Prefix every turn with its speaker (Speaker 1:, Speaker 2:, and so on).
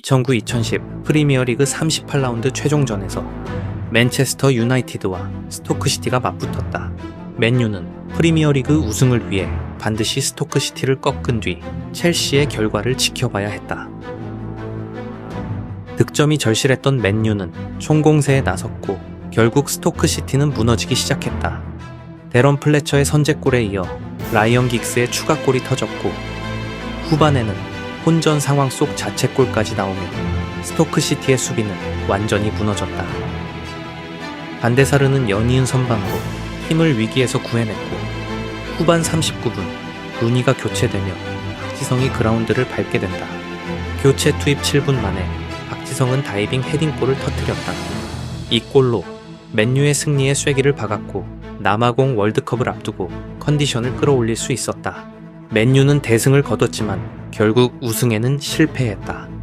Speaker 1: 2009-2010 프리미어리그 38라운드 최종전에서 맨체스터 유나이티드와 스토크시티가 맞붙었다. 맨유는 프리미어리그 우승을 위해 반드시 스토크시티를 꺾은 뒤 첼시의 결과를 지켜봐야 했다. 득점이 절실했던 맨유는 총공세에 나섰고 결국 스토크시티는 무너지기 시작했다. 데런 플래처의 선제골에 이어 라이언 긱스의 추가골이 터졌고 후반에는 혼전 상황 속 자책골까지 나오며 스토크시티의 수비는 완전히 무너졌다. 반데사르는 연이은 선방으로 팀을 위기에서 구해냈고 후반 39분 루니가 교체되며 박지성이 그라운드를 밟게 된다. 교체 투입 7분 만에 박지성은 다이빙 헤딩골을 터뜨렸다. 이 골로 맨유의 승리에 쐐기를 박았고 남아공 월드컵을 앞두고 컨디션을 끌어올릴 수 있었다. 맨유는 대승을 거뒀지만 결국 우승에는 실패했다.